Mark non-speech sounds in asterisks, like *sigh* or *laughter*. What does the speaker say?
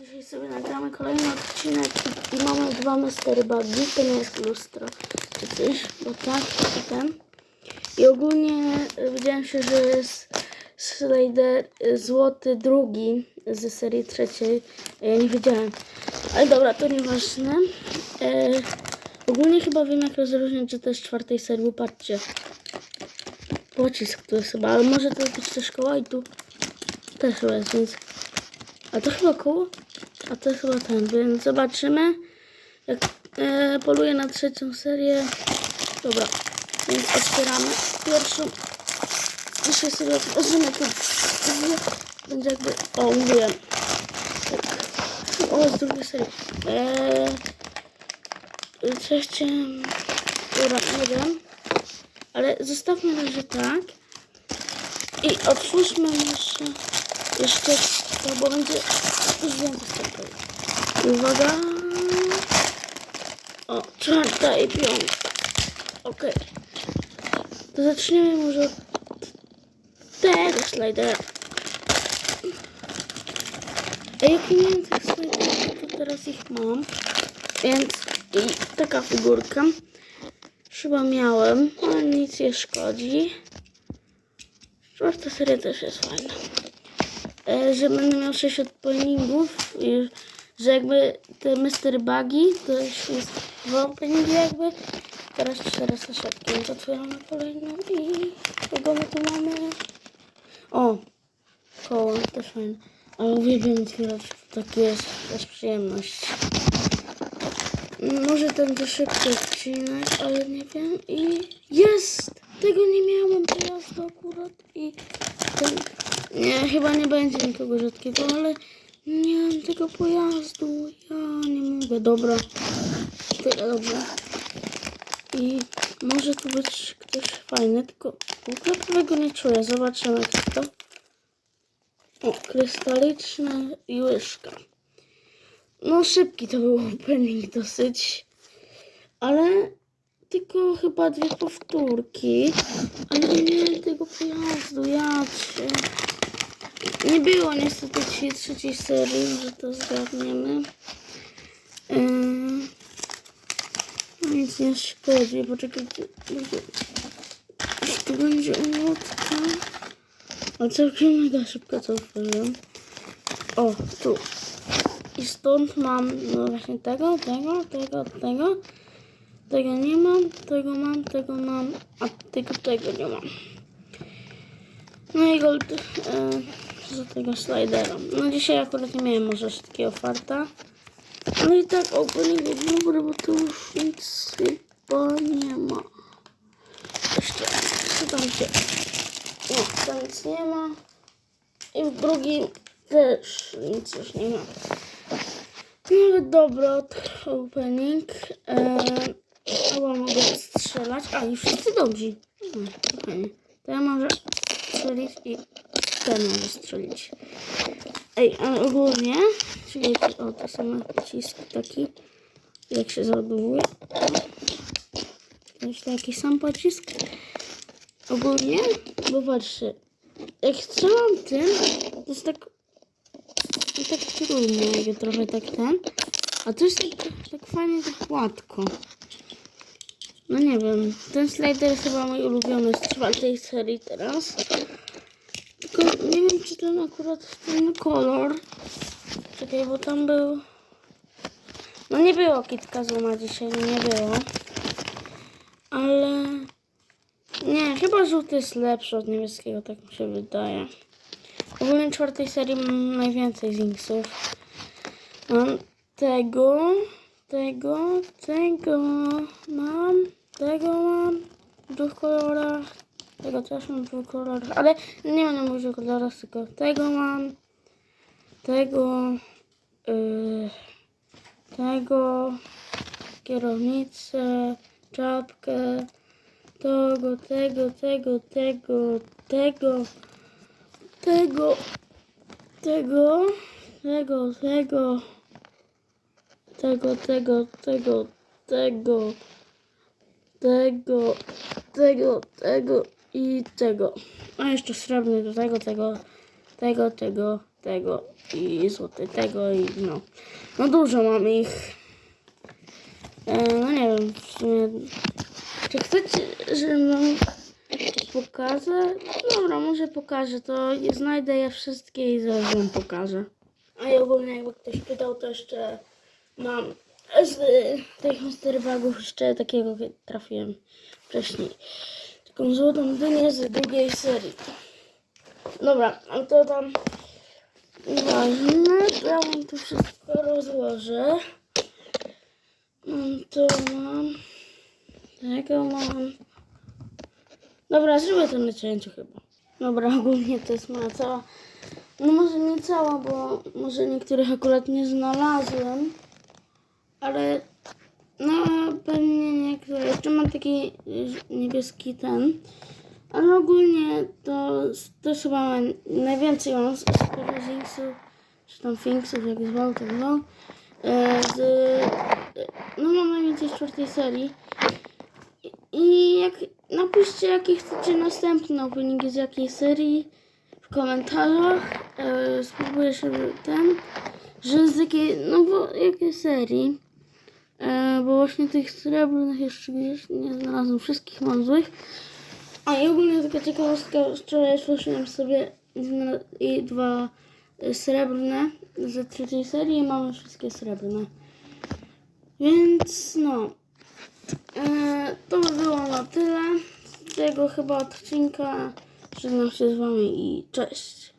dzisiaj sobie nagramy kolejny odcinek i, mamy dwa mystery bugi. To nie jest lustro czy coś, bo tak i ten. I ogólnie y, wydaje się, że jest Slider y, złoty drugi z serii trzeciej. a Ja nie wiedziałem. Ale dobra, to nieważne. E, ogólnie chyba wiem jak rozróżnić, że to jest czwartej serii, bo patrzcie. Pocisk tu jest chyba, ale może to być też szkoła i tu też jest, więc... A to chyba koło? A to chyba ten, więc zobaczymy. Jak e, poluję na trzecią serię. Dobra, więc otwieramy pierwszą. Dzisiaj sobie otworzymy tu. Będzie jakby... O, mówiłem. O, z drugiej serii. Eee, trzecie... Dobra, nie wiem. Ale zostawmy na razie tak. I otwórzmy jeszcze, jeszcze to, bo będzie już więcej. I Uwaga. O, czwarta i piąta. Okej. To zaczniemy może od tego slidera. A jak nie miałem tych sliderów, to teraz ich mam. Więc i taka figurka. Chyba miałem, ale nic nie szkodzi. Czwarta seria też jest fajna. E, że będę miał 6 openingów i że jakby te Mystery Bugi to już jest dwa openingi jakby. Teraz cztery saszetki, więc otwieramy kolejną i kogo my tu mamy? O, koło, też fajne. Ale uwielbiam otwierać, tak jest, też przyjemność. Może ten to szybki odcinek, ale nie wiem. I jest! Tego nie miałem pojazdu akurat i ten... Nie, chyba nie będzie nikogo rzadkiego, ale nie mam tego pojazdu. Ja nie mogę. Dobra. Tyle dobra. I może tu być ktoś fajny, tylko ukradkowego nie czuję. Zobaczymy kto. O, krystaliczna i łyżka. No szybki to był opening dosyć, ale tylko chyba dwie powtórki, ale nie tego pojazdu, ja. Nie było niestety dzisiaj trzeciej serii, że to zgadniemy. Yy, no nic nie szkodzi, poczekajcie, to będzie ulotka. A całkiem mega szybko to otworzyłem. O, tu. I stąd mam no właśnie tego, tego, tego, tego. Tego nie mam, tego mam, tego mam, a tego, tego nie mam. No i gold e, za tego slidera. No dzisiaj akurat nie miałem może takiego farta. No i tak opening dobry, bo tu już nic chyba nie ma. Jeszcze, co tam się... Nie, tam nic nie ma. I w drugim też nic już nie ma. Nawet dobra opening. Eee, chyba mogę strzelać. A, już wszyscy dobrzy. Hmm, to fajnie. To ja może strzelić i ten może strzelić. Ej, ale ogólnie, czyli o, to są pocisk taki, jak się załadowuje. Myślę, jaki sam pocisk. Ogólnie, bo patrzcie, jak strzelam tym, to jest tak i tak trudno, jakby trochę tak ten. A to jest tak, tak fajnie, tak gładko. No nie wiem, ten slider jest chyba mój ulubiony z czwartej serii teraz. Tylko nie wiem, czy ten akurat ten kolor. Czekaj, bo tam był... No nie było kitka złoma dzisiaj, no nie było. Ale... Nie, chyba żółty jest lepszy od niebieskiego, tak mi się wydaje. Ogólnie czwartej serii mam najwięcej Zinksów. Mam tego, tego, tego mam, tego mam w dwóch kolorach, tego też mam w kolorach, ale nie mam na dużo kolorach, tylko tego mam. Tego. Yy, tego. Kierownicę. Czapkę. Tego, tego, tego, tego, tego. Tego. Tego. Tego, tego. Tego, tego, tego, tego. Tego, tego, tego i tego. A jeszcze srebrny do tego, tego, tego, tego, tego i złoty tego i no. No dużo mam ich. E, no nie wiem, w sumie. Czy chcecie, żebym pokazał? Dobra, może pokażę to. Znajdę je wszystkie i zaraz wam pokażę. A i ogólnie jakby ktoś pytał, to jeszcze mam z tych Mystery Bugów jeszcze takiego trafiłem wcześniej. Taką złotą dynię z drugiej serii. Dobra, a to tam to ja wam tu wszystko rozłożę. Mam to, mam tego, mam. Dobra, zrobię to na cięciu chyba. Dobra, *laughs* ogólnie to jest moja cała. No może nie cała, bo może niektórych akurat nie znalazłem. Ale no pewnie niektóre. Jeszcze mam taki y, niebieski ten. Ale ogólnie to, to chyba najwięcej mam z Sparazingsów, czy tam Finksów, jak zwał, tak zwał. E, z, e, no mam najwięcej z czwartej serii. I- I jak napiszcie jakie chcecie następne openingi z jakiej serii w komentarzach. E, spróbuję się ten, że z jakiej, no bo jakiej serii. E, bo właśnie tych srebrnych jeszcze gdzieś nie znalazłem wszystkich mam złych. A i ogólnie taka ciekawostka, wczoraj otworzyłem sobie i dwa y, srebrne ze trzeciej serii i mamy wszystkie srebrne. Więc no, e, to by było na tyle z tego chyba odcinka. Żegnam się z wami i cześć.